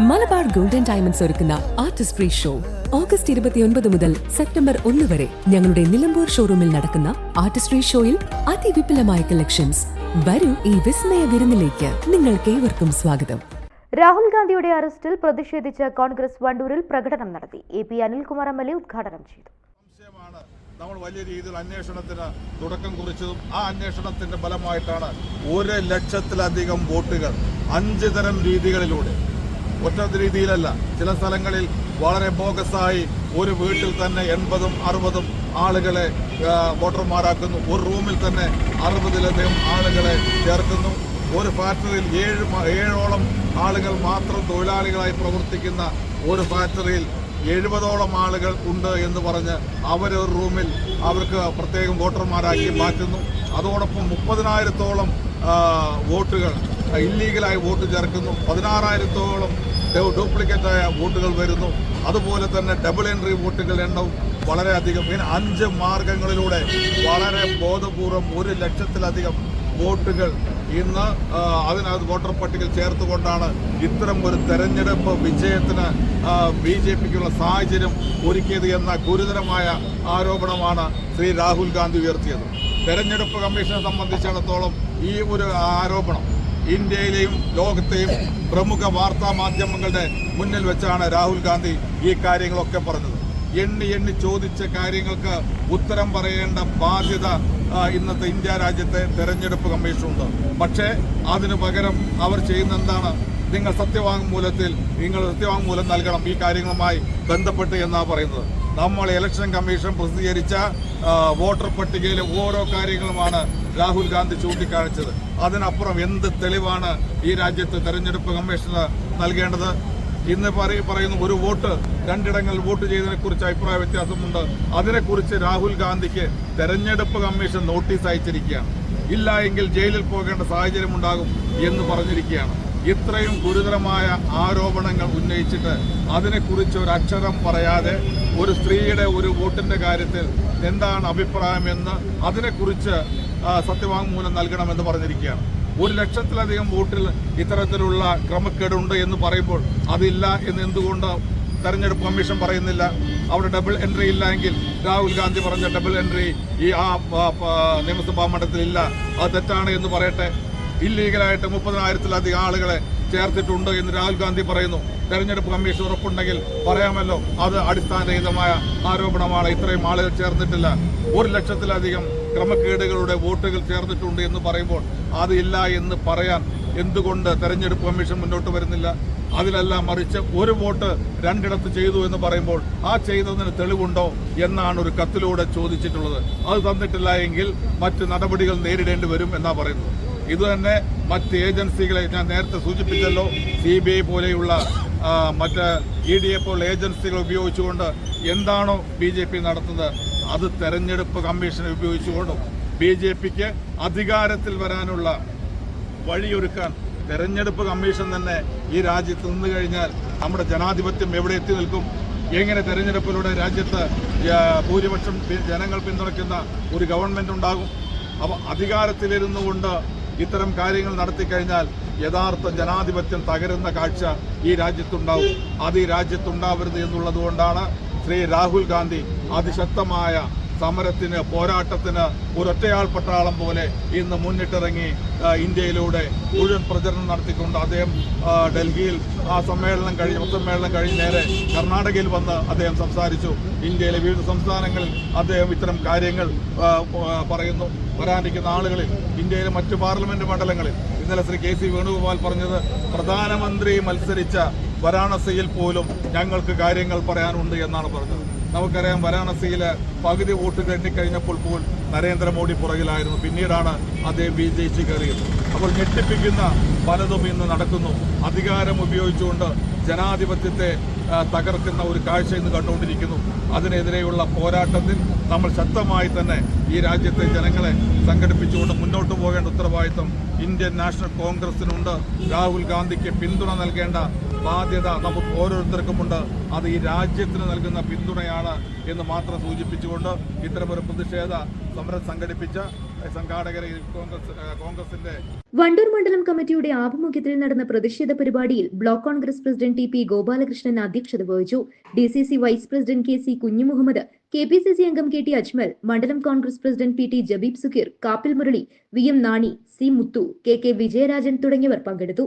Malabar golden diamonds ഒരുക്കുന്ന artist free show. August ഇരുപത്തിയൊൻപത് മുതൽ സെപ്റ്റംബർ ഒന്ന് വരെ ഞങ്ങളുടെ നിലമ്പൂർ ഷോറൂമിൽ നടക്കുന്ന ആർട്ടിസ്റ്റ് ഫ്രീ ഷോയിൽ അതിവിപുലമായ കളക്ഷൻസ്. വരൂ ഈ വിസ്മയ വിരുന്നിലേക്ക്. നിങ്ങൾക്ക് ഏവർക്കും സ്വാഗതം. രാഹുൽ ഗാന്ധിയുടെ അറസ്റ്റിൽ പ്രതിഷേധിച്ച കോൺഗ്രസ് വണ്ടൂരിൽ പ്രകടനം നടത്തി. A P Anilkumar M L A ഉദ്ഘാടനം ചെയ്തു. നമ്മൾ വലിയ രീതിയിൽ അന്വേഷണത്തിന് തുടക്കം കുറിച്ചതും ആ അന്വേഷണത്തിന്റെ ഫലമായിട്ടാണ് ഒരു ലക്ഷത്തിലധികം വോട്ടുകൾ അഞ്ച് തരം രീതികളിലൂടെ ഒറ്റ രീതിയിലല്ല. ചില സ്ഥലങ്ങളിൽ വളരെ ബോഗസായി ഒരു വീട്ടിൽ തന്നെ എൺപതും അറുപതും ആളുകളെ വോട്ടർമാരാക്കുന്നു. ഒരു റൂമിൽ തന്നെ അറുപതിലധികം ആളുകളെ ചേർക്കുന്നു. ഒരു ഫാക്ടറിയിൽ ഏഴ് ഏഴോളം ആളുകൾ മാത്രം തൊഴിലാളികളായി പ്രവർത്തിക്കുന്ന ഒരു ഫാക്ടറിയിൽ എഴുപതോളം ആളുകൾ ഉണ്ട് എന്ന് പറഞ്ഞ് അവരൊരു റൂമിൽ അവർക്ക് പ്രത്യേകം വോട്ടർമാരാക്കി മാറ്റുന്നു. അതോടൊപ്പം മുപ്പതിനായിരത്തോളം വോട്ടുകൾ ഇല്ലീഗലായി വോട്ട് ചേർക്കുന്നു. പതിനാറായിരത്തോളം ഡ്യൂപ്ലിക്കേറ്റായ വോട്ടുകൾ വരുന്നു. അതുപോലെ തന്നെ ഡബിൾ എൻട്രി വോട്ടുകൾ എണ്ണവും വളരെയധികം. ഇങ്ങനെ അഞ്ച് മാർഗങ്ങളിലൂടെ വളരെ ബോധപൂർവം ഒരു ലക്ഷത്തിലധികം വോട്ടുകൾ ഇന്ന് അതിനകത്ത് വോട്ടർ പട്ടികയിൽ ചേർത്തുകൊണ്ടാണ് ഇത്തരം ഒരു തെരഞ്ഞെടുപ്പ് വിജയത്തിന് ബി ജെ പിക്കുള്ള സാഹചര്യം ഒരുക്കിയത് എന്ന ഗുരുതരമായ ആരോപണമാണ് ശ്രീ രാഹുൽ ഗാന്ധി ഉയർത്തിയത്. തെരഞ്ഞെടുപ്പ് കമ്മീഷനെ സംബന്ധിച്ചിടത്തോളം ഈ ഒരു ആരോപണം ഇന്ത്യയിലെയും ലോകത്തെയും പ്രമുഖ വാർത്താ മാധ്യമങ്ങളുടെ മുന്നിൽ വെച്ചാണ് രാഹുൽ ഗാന്ധി ഈ കാര്യങ്ങളൊക്കെ പറഞ്ഞത്. എണ്ണി എണ്ണി ചോദിച്ച കാര്യങ്ങൾക്ക് ഉത്തരം പറയേണ്ട ബാധ്യത ഇന്നത്തെ ഇന്ത്യ രാജ്യത്തെ തെരഞ്ഞെടുപ്പ് കമ്മീഷനുണ്ട്. പക്ഷേ അതിനു പകരം അവർ ചെയ്യുന്ന എന്താണ് നിങ്ങൾ സത്യവാങ്മൂലത്തിൽ നിങ്ങൾ സത്യവാങ്മൂലം നൽകണം ഈ കാര്യങ്ങളുമായി ബന്ധപ്പെട്ട് എന്നാണ് പറയുന്നത്. നമ്മൾ ഇലക്ഷൻ കമ്മീഷൻ പ്രസിദ്ധീകരിച്ച വോട്ടർ പട്ടികയിലെ ഓരോ കാര്യങ്ങളുമാണ് രാഹുൽ ഗാന്ധി ചൂണ്ടിക്കാണിച്ചത്. അതിനപ്പുറം എന്ത് തെളിവാണ് ഈ രാജ്യത്ത് തെരഞ്ഞെടുപ്പ് കമ്മീഷന് നൽകേണ്ടത്? ഇന്ന് പറയുന്ന ഒരു വോട്ട് രണ്ടിടങ്ങളിൽ വോട്ട് ചെയ്തതിനെ കുറിച്ച് അഭിപ്രായ വ്യത്യാസമുണ്ട്. അതിനെക്കുറിച്ച് രാഹുൽ ഗാന്ധിക്ക് തെരഞ്ഞെടുപ്പ് കമ്മീഷൻ നോട്ടീസ് അയച്ചിരിക്കുകയാണ്. ഇല്ല എങ്കിൽ ജയിലിൽ പോകേണ്ട സാഹചര്യം ഉണ്ടാകും എന്ന് പറഞ്ഞിരിക്കുകയാണ്. ഇത്രയും ഗുരുതരമായ ആരോപണങ്ങൾ ഉന്നയിച്ചിട്ട് അതിനെക്കുറിച്ച് ഒരു അക്ഷരം പറയാതെ ഒരു സ്ത്രീയുടെ ഒരു വോട്ടിന്റെ കാര്യത്തിൽ എന്താണ് അഭിപ്രായമെന്ന് അതിനെക്കുറിച്ച് സത്യവാങ്മൂലം നൽകണമെന്ന് പറഞ്ഞിരിക്കുകയാണ്. ഒരു ലക്ഷത്തിലധികം വോട്ടിൽ ഇത്തരത്തിലുള്ള ക്രമക്കേടുണ്ട് എന്ന് പറയുമ്പോൾ അതില്ല എന്ന് എന്തുകൊണ്ട് തെരഞ്ഞെടുപ്പ് കമ്മീഷൻ പറയുന്നില്ല? അവിടെ ഡബിൾ എൻട്രി ഇല്ല എങ്കിൽ രാഹുൽ ഗാന്ധി പറഞ്ഞ ഡബിൾ എൻട്രി ഈ ആ, നിയമസഭാ മണ്ഡലത്തിൽ ഇല്ല അത് തെറ്റാണ് എന്ന് പറയട്ടെ. ഇല്ലീഗലായിട്ട് മുപ്പതിനായിരത്തിലധികം ആളുകളെ ചേർത്തിട്ടുണ്ട് എന്ന് രാഹുൽ ഗാന്ധി പറയുന്നു. തെരഞ്ഞെടുപ്പ് കമ്മീഷൻ ഉറപ്പുണ്ടെങ്കിൽ പറയാമല്ലോ. അത് അടിസ്ഥാനരഹിതമായ ആരോപണമാണ്. ഇത്രയും ആളുകൾ ചേർന്നിട്ടില്ല. ഒരു ലക്ഷത്തിലധികം ക്രമക്കേടുകളുടെ വോട്ടുകൾ ചേർന്നിട്ടുണ്ട് എന്ന് പറയുമ്പോൾ അതില്ല എന്ന് പറയാൻ എന്തുകൊണ്ട് തെരഞ്ഞെടുപ്പ് കമ്മീഷൻ മുന്നോട്ട് വരുന്നില്ല? അതിലെല്ലാം മറിച്ച് ഒരു വോട്ട് രണ്ടിടത്ത് ചെയ്തു എന്ന് പറയുമ്പോൾ ആ ചെയ്തതിന് തെളിവുണ്ടോ എന്നാണ് ഒരു കത്തിലൂടെ ചോദിച്ചിട്ടുള്ളത്. അത് തന്നിട്ടില്ല എങ്കിൽ മറ്റ് നടപടികൾ നേരിടേണ്ടി വരും എന്നാ പറയുന്നത്. ഇത് തന്നെ മറ്റ് ഏജൻസികളെ ഞാൻ നേരത്തെ സൂചിപ്പിച്ചല്ലോ സി ബി ഐ പോലെയുള്ള മറ്റ് ഇ ഡി എ പോലുള്ള ഏജൻസികൾ ഉപയോഗിച്ചുകൊണ്ട് എന്താണോ ബി ജെ പി നടത്തുന്നത് അത് തെരഞ്ഞെടുപ്പ് കമ്മീഷനെ ഉപയോഗിച്ചുകൊണ്ടും ബി ജെ പിക്ക് അധികാരത്തിൽ വരാനുള്ള വഴിയൊരുക്കാൻ തെരഞ്ഞെടുപ്പ് കമ്മീഷൻ തന്നെ ഈ രാജ്യത്ത് നിന്ന് കഴിഞ്ഞാൽ നമ്മുടെ ജനാധിപത്യം എവിടെ എത്തി നിൽക്കും എങ്ങനെ തെരഞ്ഞെടുപ്പിലൂടെ രാജ്യത്ത് ഭൂരിപക്ഷം ജനങ്ങൾ പിന്തുണയ്ക്കുന്ന ഒരു ഗവൺമെന്റ് ഉണ്ടാകും. അപ്പോൾ അധികാരത്തിലിരുന്നു കൊണ്ട് ഇത്തരം കാര്യങ്ങൾ നടത്തിക്കഴിഞ്ഞാൽ യഥാർത്ഥ ജനാധിപത്യം തകരുന്ന കാഴ്ച ഈ രാജ്യത്തുണ്ടാവും. അത് ഈ രാജ്യത്തുണ്ടാവരുത് എന്നുള്ളതുകൊണ്ടാണ് ശ്രീ രാഹുൽ ഗാന്ധി അതിശക്തമായ സമരത്തിന് പോരാട്ടത്തിന് ഒരൊറ്റയാൾ പട്ടാളം പോലെ ഇന്ന് മുന്നിട്ടിറങ്ങി ഇന്ത്യയിലൂടെ മുഴുവൻ പ്രചരണം നടത്തിക്കൊണ്ട് അദ്ദേഹം ഡൽഹിയിൽ ആ സമ്മേളനം കഴിഞ്ഞ് സമ്മേളനം കഴിഞ്ഞ് നേരെ കർണാടകയിൽ വന്ന് അദ്ദേഹം സംസാരിച്ചു. ഇന്ത്യയിലെ വിവിധ സംസ്ഥാനങ്ങളിൽ അദ്ദേഹം ഇത്തരം കാര്യങ്ങൾ പറയുന്നു. വരാനിരിക്കുന്ന ആളുകളിൽ ഇന്ത്യയിലെ മറ്റു പാർലമെന്റ് മണ്ഡലങ്ങളിൽ. ഇന്നലെ ശ്രീ കെ സി വേണുഗോപാൽ പറഞ്ഞത് പ്രധാനമന്ത്രി മത്സരിച്ച വാരാണസിയിൽ പോലും ഞങ്ങൾക്ക് കാര്യങ്ങൾ പറയാനുണ്ട് എന്നാണ് പറഞ്ഞത്. നമുക്കറിയാം വാരാണസിയിലെ പകുതി വോട്ട് കഴിഞ്ഞപ്പോൾ പോലും നരേന്ദ്രമോദി പുറകിലായിരുന്നു. പിന്നീടാണ് അദ്ദേഹം വിജയിച്ച് കയറിയത്. അപ്പോൾ ഞെട്ടിപ്പിക്കുന്ന പലതും ഇന്ന് നടക്കുന്നു. അധികാരം ഉപയോഗിച്ചുകൊണ്ട് ജനാധിപത്യത്തെ തകർക്കുന്ന ഒരു കാഴ്ച ഇന്ന് കണ്ടുകൊണ്ടിരിക്കുന്നു. അതിനെതിരെയുള്ള പോരാട്ടത്തിൽ നമ്മൾ ശക്തമായി തന്നെ ഈ രാജ്യത്തെ ജനങ്ങളെ സംഘടിപ്പിച്ചുകൊണ്ട് മുന്നോട്ട് പോകേണ്ട ഉത്തരവാദിത്വം ഇന്ത്യൻ നാഷണൽ കോൺഗ്രസിനുണ്ട്. രാഹുൽ ഗാന്ധിക്ക് പിന്തുണ നൽകേണ്ട ബാധ്യത നമുക്ക് ഓരോരുത്തർക്കുമുണ്ട് അത് ഈ രാജ്യത്തിന് നൽകുന്ന പിന്തുണയാണ് എന്ന് മാത്രം സൂചിപ്പിച്ചുകൊണ്ട് ഇത്തരമൊരു പ്രതിഷേധ സമരം സംഘടിപ്പിച്ച സംഘാടകരെ കോൺഗ്രസ് കോൺഗ്രസിന്റെ വണ്ടൂർ മണ്ഡലം കമ്മിറ്റിയുടെ ആഭിമുഖ്യത്തിൽ നടന്ന പ്രതിഷേധ പരിപാടിയിൽ block Congress president T P Gopalakrishnan അധ്യക്ഷത വഹിച്ചു. D C C vice president K C Kunjumuhammad K P C C അംഗം കെ ടി അജ്മൽ മണ്ഡലം Congress president P T Jabeeb Sukheer Kappil Murali V M Nani C Muthu K K Vijayarajan തുടങ്ങിയവർ പങ്കെടുത്തു.